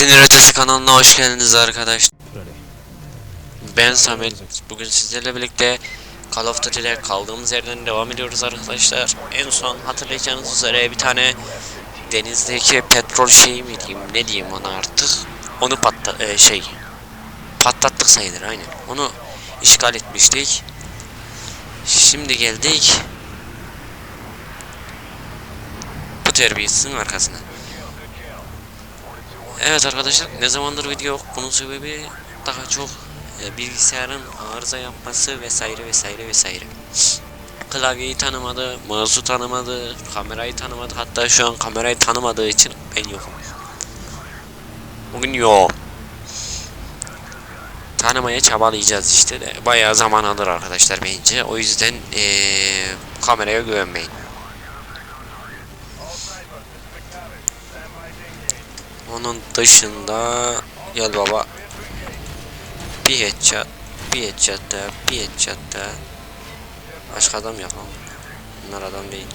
Sinir Ötesi kanalına hoş geldiniz arkadaşlar. Ben Samet. Bugün sizlerle birlikte Call of Duty'de kaldığımız yerden devam ediyoruz arkadaşlar. En son hatırlayacağınız üzere bir tane denizdeki petrol şeyi mi diyeyim ne diyeyim ona artık. Onu patla e, şey patlattık sayılır aynen. Onu işgal etmiştik. Şimdi geldik. Bu terbiyesizin arkasına. Evet arkadaşlar ne zamandır video yok. Bunun sebebi daha çok e, bilgisayarın arıza yapması vesaire vesaire vesaire. Klavyeyi tanımadı, mouse'u tanımadı, kamerayı tanımadı. Hatta şu an kamerayı tanımadığı için ben yokum. Bugün yok. Tanımaya çabalayacağız işte de. Bayağı zaman alır arkadaşlar bence. O yüzden eee kameraya güvenmeyin. Dışında gel baba. Bir headshot, bir headshot da, bir headshot da. Başka adam yapalım. Bunlar adam değil.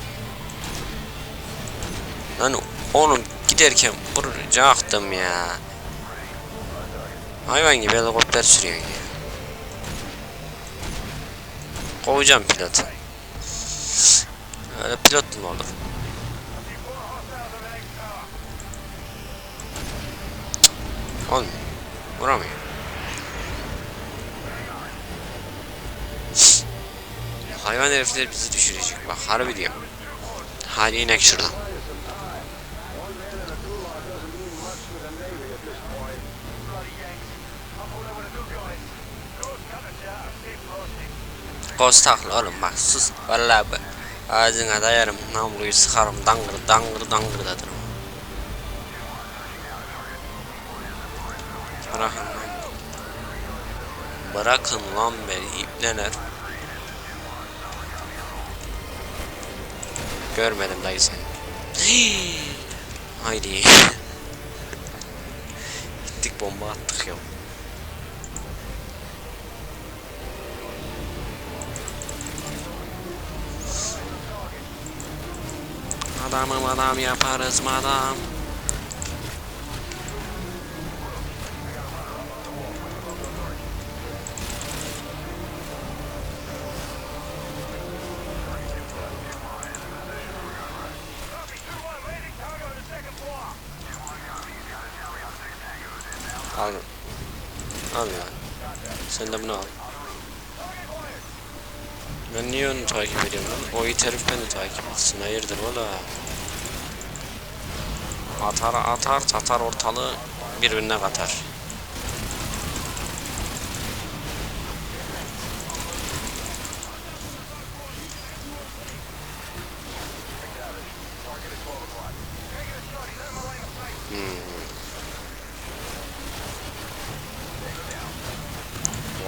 Lan oğlum giderken vuracaktım ya. Hayvan gibi helikopter sürüyor ya. Kovacağım pilotu. Öyle pilot mu olur? Olmuyor. Vuramıyor. Hayvan herifler bizi düşürecek. Bak harbi diyorum. Hadi inek şuradan. Kostaklı oğlum bak sus. Vallahi bak. Ağzına dayarım. Namluyu sıkarım. Dangır dangır dangır dedim. Bırakın lan. Bırakın lan beni ipneler. Görmedim dayı seni. Haydi. Gittik bomba attık ya. Adamım adam yaparız madam. Al. Al ya. Sen de bunu al. Ben niye onu takip ediyorum lan? O it herif beni takip etsin. Hayırdır ola? Atar atar tatar ortalığı birbirine katar.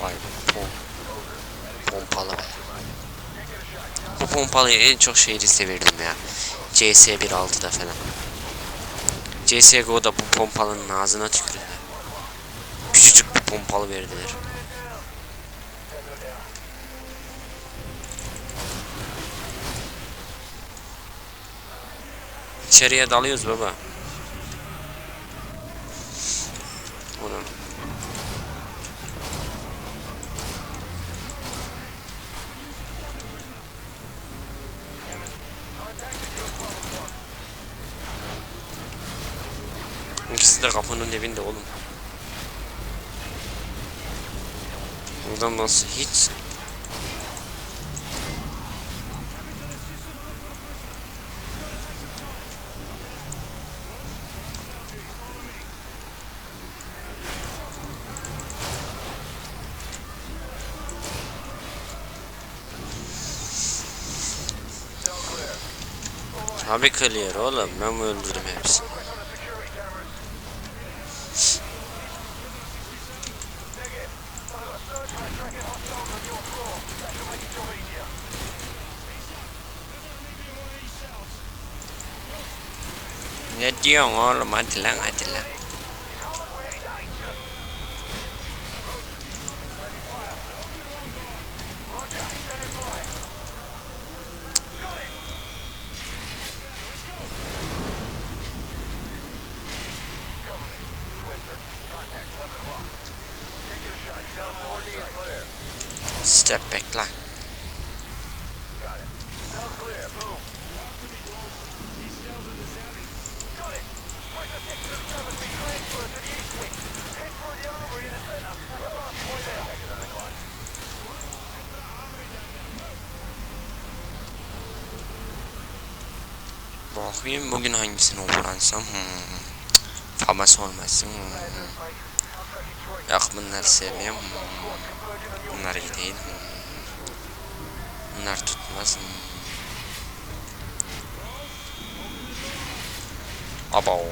Vay pom pompalı be. Bu pompalıyı en çok şeyde severdim ya. CS 1.6'da falan. CSGO'da bu pompalının ağzına tükürdüler. Küçücük bir pompalı verdiler. İçeriye dalıyoruz baba. İkisi de kapının dibinde oğlum. Buradan nasıl hiç Tabii clear oğlum ben mi öldürdüm hepsini? Ne diyorsun oğlum hadi lan hadi lan. Bakayım bugün hangisini kullansam. Hmm. Famas olmasın. Hmm. Yok bunları sevmiyorum. Hmm. Bunlar iyi değil. Hmm. Bunlar tutmaz. Hmm. Abo.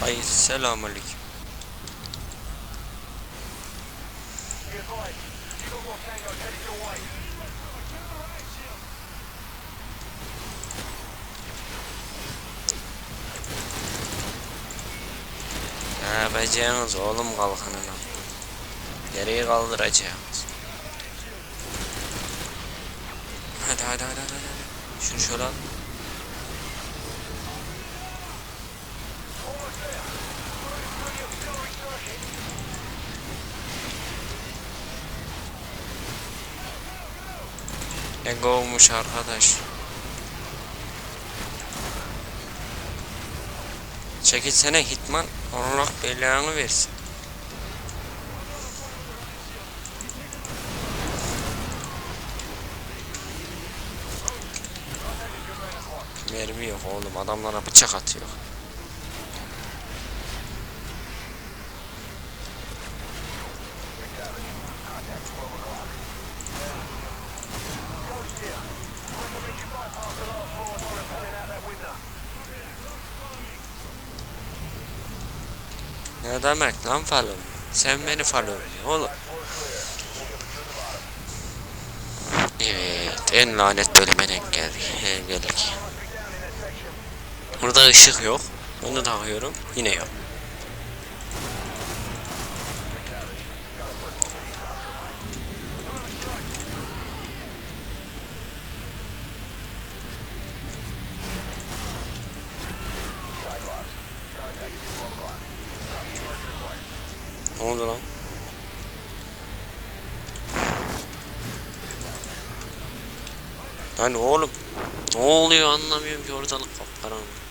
Hayır selamünaleyküm. Hə, bəcəyiniz oğlum qalxanına. Geriyə qaldıracağız. Hadi, hadi, hadi, hadi. Şunu şöyle al. Ne kovmuş arkadaş. Çekilsene Hitman. Allah belanı versin. Mermi yok oğlum. Adamlara bıçak atıyor. Ne demek lan falım? Sen beni falım oğlum. Evet, en lanet bölüme denk geldik. Geldik. Burada ışık yok. Onu takıyorum. Yine yok. Oldu lan? Lan oğlum ne oluyor anlamıyorum ki ortalık kapkaranlık.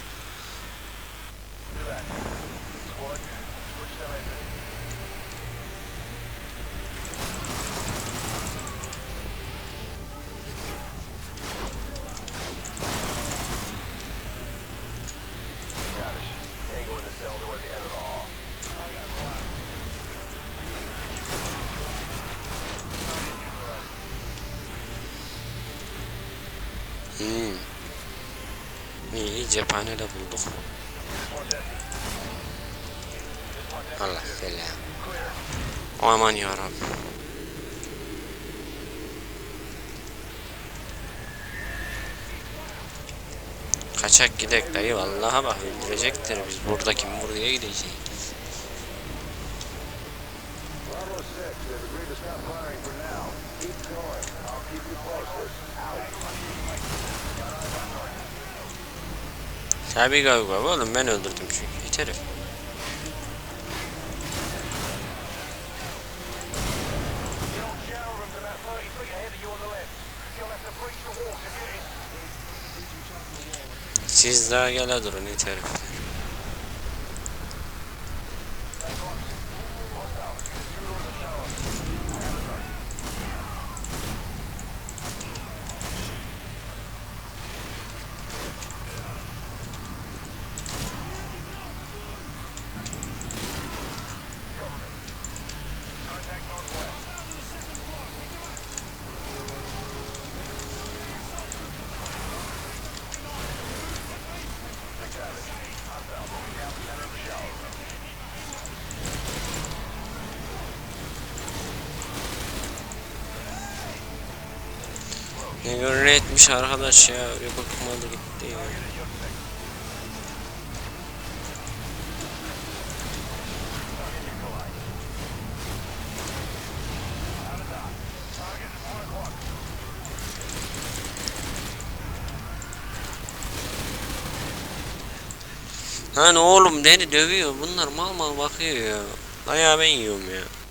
Cephane de bulduk. Allah selam. Aman yarabbim. Kaçak gidek dayı vallahi bak öldürecektir biz burada kim buraya gideceğiz. Tabi galiba oğlum ben öldürdüm çünkü it herif. Shower rooms about 30 feet ahead of you on the left. You'll have to breach the wall to get in. Siz daha gele durun it. Ne göre etmiş arkadaş ya. Öyle bakmadı gitti ya. Lan oğlum deli dövüyor. Bunlar mal mal bakıyor ya. Dayağı ben yiyorum ya.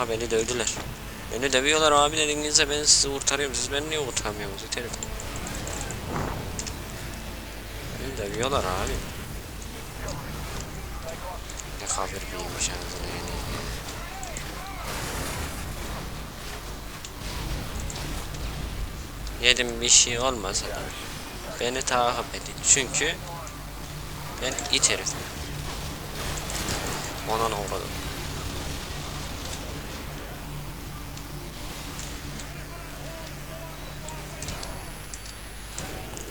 Kanka beni dövdüler. Beni dövüyorlar abi dediğinizde ben sizi kurtarıyorum. Siz beni niye kurtarmıyorsunuz? Herif. Beni dövüyorlar abi. Ne kafir biriymiş ağzına yani. Yedim bir şey olmasa da beni takip edin. Çünkü ben it herifim. Ona ne uğradım.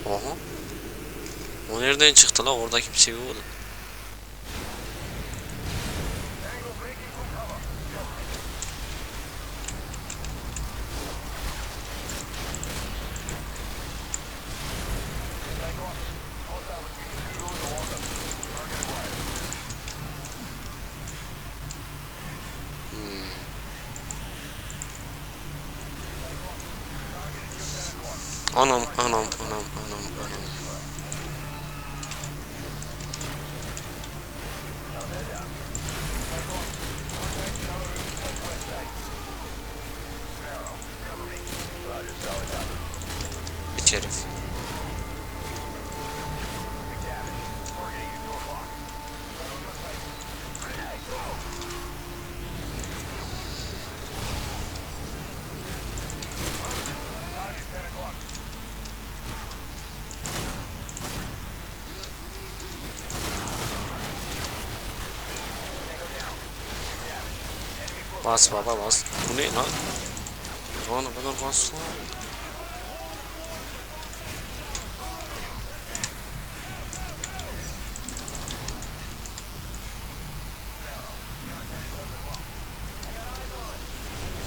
Oha. O nereden çıktı la? Hmm. Anam anam anam anam Bas baba bas. Bu ne lan? Lan o kadar bas lan.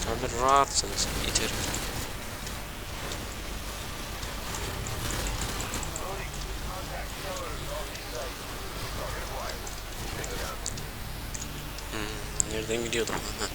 Tabii rahatsınız. İterim. Hmm, nereden gidiyordum?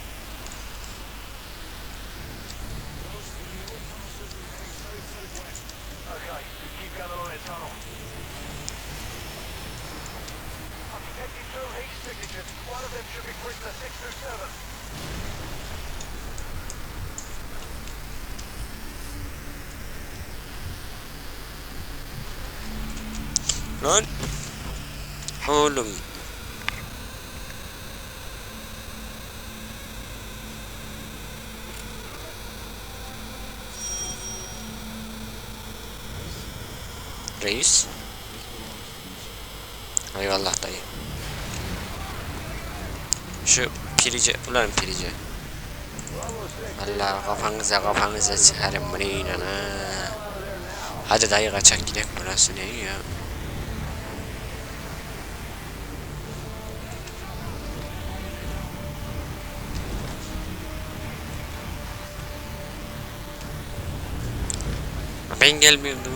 هون حولم رئيس. أيوة اي والله طيب. شو بيرجع ولا ما بيرجع الله غفنزه غفنزه سهر مرين أنا هذا دقيقة تشكلك مناسبة. Ben gelmiyordum.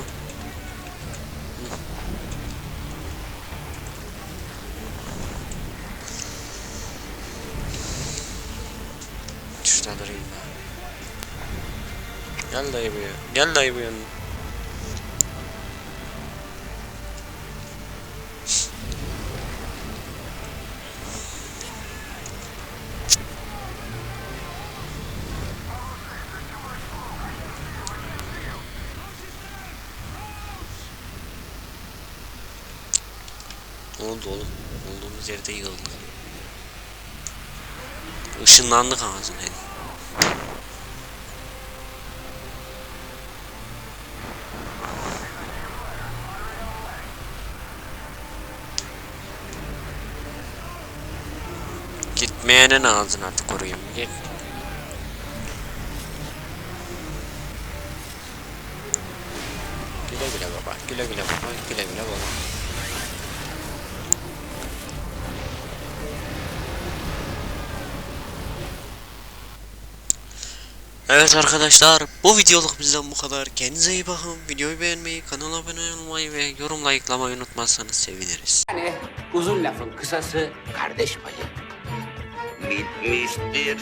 Şurada durayım. Gel dayı bu. Gel dayı bu. Ne oldu oğlum? Olduğumuz yerde yığıldık. Işınlandık ağzına. Gitmeyenin ağzını artık koruyayım. Git. Güle güle baba. Güle güle baba. Güle güle baba. Evet arkadaşlar bu videoluk bizden bu kadar. Kendinize iyi bakın. Videoyu beğenmeyi, kanala abone olmayı ve yorum like'lamayı unutmazsanız seviniriz. Yani uzun lafın kısası kardeş payı. Bitmiştir.